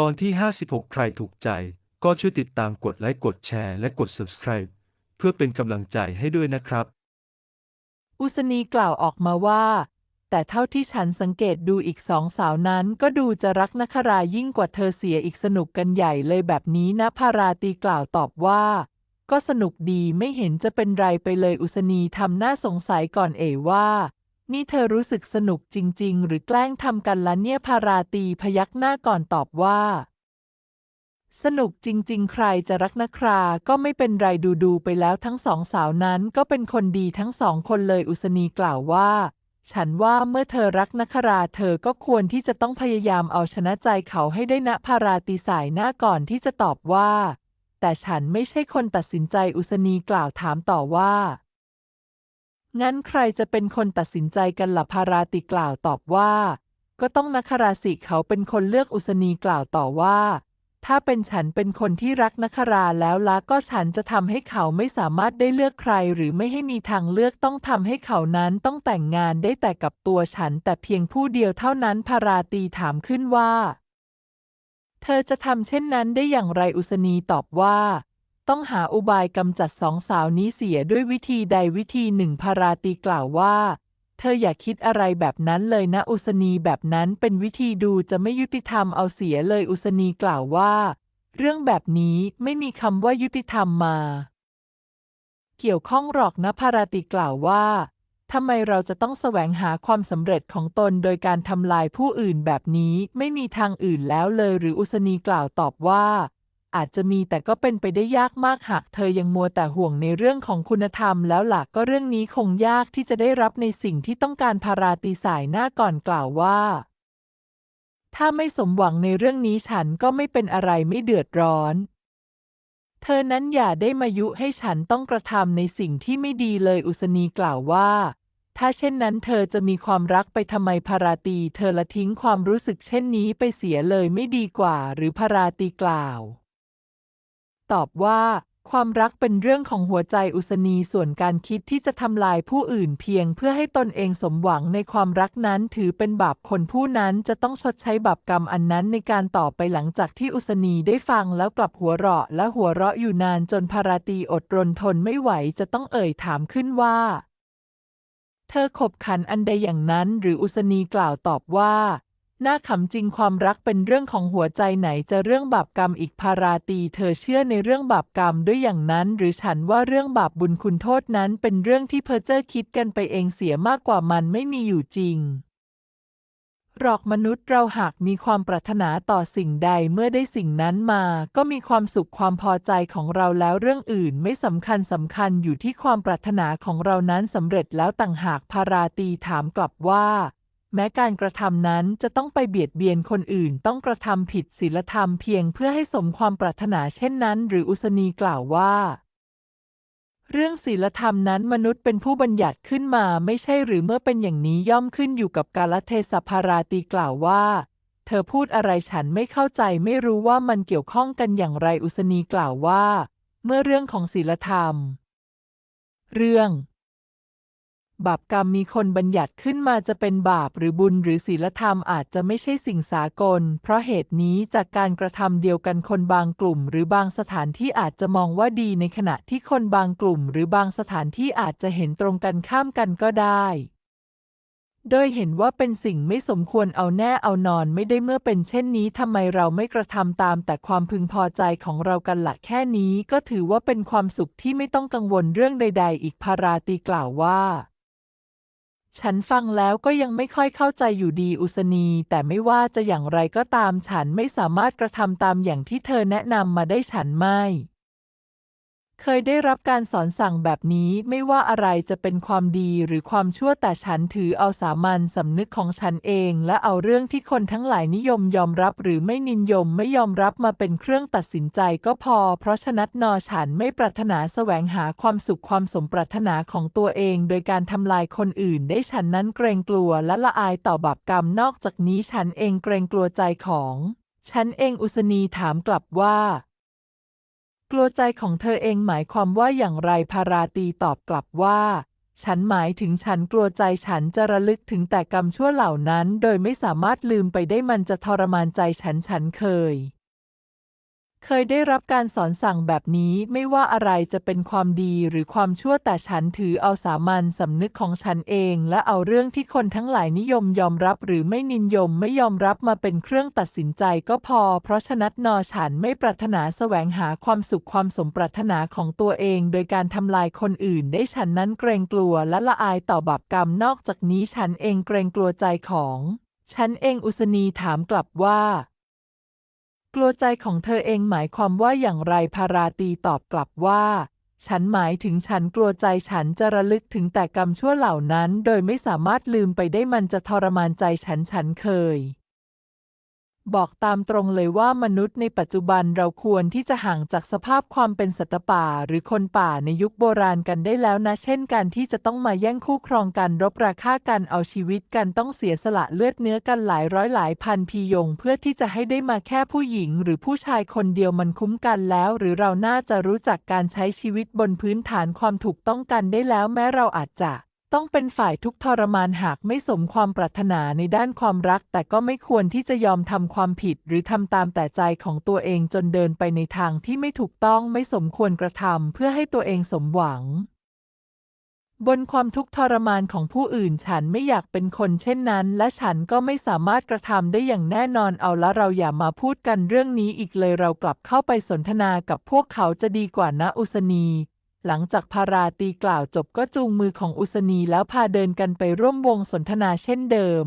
ตอนที่ 56 ใครถูกใจ ก็ช่วยติดตามกดไลค์กดแชร์และกด subscribe เพื่อเป็นกำลังใจให้ด้วยนะครับ อุศนีกล่าวออกมาว่า แต่เท่าที่ฉันสังเกตดูอีกสองสาวนั้น ก็ดูจะรักนครายิ่งกว่าเธอเสียอีกสนุกกันใหญ่เลยแบบนี้นะพาราตีกล่าวตอบว่า ก็สนุกดีไม่เห็นจะเป็นไรไปเลยอุศนีทำหน้าสงสัยก่อนเอว่า นี่เธอรู้สึกสนุกจริง ๆ หรือแกล้งทำกันละเนี่ยพาราตีพยักหน้าก่อนตอบว่า สนุกจริง ๆ ใครจะรักนครา ก็ไม่เป็นไรดูๆไปแล้วทั้งสองสาวนั้นก็เป็นคนดีทั้งสองคนเลยอุศนีกล่าวว่า ฉันว่าเมื่อเธอรักนคราเธอก็ควรที่จะต้องพยายามเอาชนะใจเขาให้ได้นะพาราตีสายหน้าก่อนที่จะตอบว่า แต่ฉันไม่ใช่คนตัดสินใจอุศนีกล่าวถามต่อว่า งั้นใครจะเป็นคนตัดสินใจกันล่ะพาราติกล่าวตอบว่า ก็ต้องนคราสิเขาเป็นคนเลือกอุศนีกล่าวต่อว่า ถ้าเป็นฉันเป็นคนที่รักนคราแล้วละก็ฉันจะทำให้เขาไม่สามารถได้เลือกใคร หรือไม่ให้มีทางเลือกต้องทำให้เขานั้นต้องแต่งงานได้แต่กับตัวฉัน แต่เพียงผู้เดียวเท่านั้นพาราตีถามขึ้นว่า เธอจะทำเช่นนั้นได้อย่างไรอุศนีตอบว่า ต้องหาอุบายกำจัดสองสาวนี้เสียด้วยวิธีใดวิธีหนึ่งพาราตีกล่าวว่า เธออย่าคิดอะไรแบบนั้นเลยนะอุศนีแบบนั้นเป็นวิธีดูจะไม่ยุติธรรมเอาเสียเลยอุศนีกล่าวว่า เรื่องแบบนี้ไม่มีคำว่ายุติธรรมมา เกี่ยวข้องหรอกนะพาราติกล่าวว่าทำไมเราจะต้องแสวงหาความสำเร็จของตนโดยการทำลายผู้อื่นแบบนี้ไม่มีทางอื่นแล้วเลยหรืออุศนีกล่าวตอบว่า อาจจะมีแต่ก็เป็นไปได้ยากมากหากเธอยังมัวแต่ห่วงในเรื่องของคุณธรรมแล้วหลักก็เรื่องนี้คงยากที่จะได้รับในสิ่งที่ต้องการพาราตีสายหน้าก่อนกล่าวว่า ถ้าไม่สมหวังในเรื่องนี้ฉันก็ไม่เป็นอะไรไม่เดือดร้อนเธอนั้นอย่าได้มายุให้ฉันต้องกระทำในสิ่งที่ไม่ดีเลยอุศนีกล่าวว่า ถ้าเช่นนั้นเธอจะมีความรักไปทำไมพาราตี เธอละทิ้งความรู้สึกเช่นนี้ไปเสียเลยไม่ดีกว่า หรือพาราตีกล่าว ตอบว่า ความรักเป็นเรื่องของหัวใจอุศนีส่วนการคิดที่จะทำลายผู้อื่นเพียงเพื่อให้ตนเองสมหวังในความรักนั้นถือเป็นบาปคนผู้นั้นจะต้องชดใช้บาปกรรมอันนั้นในการต่อไปหลังจากที่อุศนีได้ฟังแล้วกลับหัวเราะและหัวเราะอยู่นานจนพาราตีอดรนทนไม่ไหวจะต้องเอ่ยถามขึ้นว่า เธอขบขันอันใดอย่างนั้นหรืออุศนีกล่าวตอบว่า น่าขำจริงความรักเป็นเรื่องของหัวใจไหนจะเรื่องบาปกรรมอีกพาราตี เธอเชื่อในเรื่องบาปกรรมด้วยอย่างนั้น หรือฉันว่าเรื่องบาปบุญคุณโทษนั้นเป็นเรื่องที่เพอเจอร์คิดกันไปเองเสียมากกว่ามันไม่มีอยู่จริงหรอกมนุษย์เราหากมีความปรารถนาต่อสิ่งใดเมื่อได้สิ่งนั้นมา ก็มีความสุขความพอใจของเราแล้วเรื่องอื่นไม่สำคัญสำคัญอยู่ที่ความปรารถนาของเรานั้นสำเร็จแล้วต่างหากพาราตีถามกลับว่า แม้การกระทำนั้นจะต้องไปเบียดเบียนคนอื่น ต้องกระทำผิดศีลธรรมเพียงเพื่อให้สมความปรารถนาเช่นนั้น หรืออุศนีกล่าวว่า เรื่องศีลธรรมนั้นมนุษย์เป็นผู้บัญญัติขึ้นมาไม่ใช่หรือเมื่อเป็นอย่างนี้ย่อมขึ้นอยู่กับกาลเทศะพาราตีกล่าวว่า เธอพูดอะไรฉันไม่เข้าใจไม่รู้ว่ามันเกี่ยวข้องกันอย่างไรอุศนีกล่าวว่า เมื่อเรื่องของศีลธรรม เรื่อง บาปกรรมมีคนบัญญัติขึ้นมาจะเป็นบาปหรือบุญหรือศีลธรรมอาจจะไม่ใช่สิ่งสากล เพราะเหตุนี้จากการกระทำเดียวกันคนบางกลุ่ม หรือบางสถานที่อาจจะมองว่าดีในขณะที่คนบางกลุ่ม หรือบางสถานที่อาจจะเห็นตรงกันข้ามกันก็ได้ โดยเห็นว่าเป็นสิ่งไม่สมควรเอาแน่เอานอนไม่ได้เมื่อเป็นเช่นนี้ทำไมเราไม่กระทำตามแต่ความพึงพอใจของเรากันละแค่นี้ก็ถือว่าเป็นความสุขที่ไม่ต้องกังวลเรื่องใด ๆ อีกพาราตีกล่าวว่า ฉันฟังแล้วก็ยังไม่ค่อยเข้าใจอยู่ดีอุสนี แต่ไม่ว่าจะอย่างไรก็ตามฉันไม่สามารถกระทำตามอย่างที่เธอแนะนำมาได้ฉันไม่ เคยได้รับการสอนสั่งแบบนี้ไม่ว่าอะไรจะเป็นความดีหรือความชั่วแต่ฉันถือเอาสามัญสำนึกของฉันเอง และเอาเรื่องที่คนทั้งหลายนิยมยอมรับหรือไม่นิยมไม่ยอมรับมาเป็นเครื่องตัดสินใจก็พอ เพราะฉะนั้นนอฉันไม่ปรารถนาแสวงหาความสุขความสมปรารถนาของตัวเอง โดยการทำลายคนอื่นได้ฉันนั้นเกรงกลัวและละอายต่อบาปกรรมนอกจากนี้ฉันเองเกรงกลัวใจของ ฉันเองอุศนีถามกลับว่า กลัวใจของเธอเองหมายความว่าอย่างไรพาราตีตอบกลับว่า ฉันหมายถึงฉันกลัวใจฉันจะระลึกถึงแต่กรรมชั่วเหล่านั้น โดยไม่สามารถลืมไปได้มันจะทรมานใจฉันฉันเคย เคยได้รับการสอนสั่งแบบนี้ไม่ว่าอะไรจะเป็นความดีหรือความชั่วแต่ฉันถือเอาสามัญสำนึกของฉันเอง และเอาเรื่องที่คนทั้งหลายนิยมยอมรับหรือไม่นิยมไม่ยอมรับมาเป็นเครื่องตัดสินใจก็พอ เพราะฉะนั้นนอฉันไม่ปรารถนาแสวงหาความสุขความสมปรารถนาของตัวเอง โดยการทำลายคนอื่นได้ฉันนั้นเกรงกลัวและละอายต่อบาปกรรมนอกจากนี้ฉันเองเกรงกลัวใจของ ฉันเองอุสนีถามกลับว่า กลัวใจของเธอเองหมายความว่าอย่างไรพาราตีตอบกลับว่า ฉันหมายถึงฉันกลัวใจฉันจะระลึกถึงแต่กรรมชั่วเหล่านั้น โดยไม่สามารถลืมไปได้มันจะทรมานใจฉันฉันเคย บอกตามตรงเลยว่ามนุษย์ในปัจจุบันเราควรที่จะห่างจากสภาพความเป็นสัตว์ป่า หรือคนป่าในยุคโบราณกันได้แล้วนะ เช่นการที่จะต้องมาแย่งคู่ครองกันรบราฆ่ากันเอาชีวิตกันต้องเสียสละเลือดเนื้อกันหลายร้อยหลายพันพียง เพื่อที่จะให้ได้มาแค่ผู้หญิง หรือผู้ชายคนเดียวมันคุ้มกันแล้ว หรือเราน่าจะรู้จักการใช้ชีวิตบนพื้นฐานความถูกต้องกันได้แล้วแม้เราอาจจะ ต้องเป็นฝ่ายทุกทรมานหากไม่สมความปรารถนาในด้านความรัก แต่ก็ไม่ควรที่จะยอมทำความผิด หรือทำตามแต่ใจของตัวเองจนเดินไปในทางที่ไม่ถูกต้องไม่สมควรกระทำเพื่อให้ตัวเองสมหวัง บนความทุกข์ทรมานของผู้อื่นฉันไม่อยากเป็นคนเช่นนั้น และฉันก็ไม่สามารถกระทำได้อย่างแน่นอนเอาละเราอย่ามาพูดกันเรื่องนี้อีกเลยเรากลับเข้าไปสนทนากับพวกเขาจะดีกว่านะอุสนี หลังจากพาราตีกล่าวจบก็จูงมือของอุสนีแล้วพาเดินกันไปร่วมวงสนทนาเช่นเดิม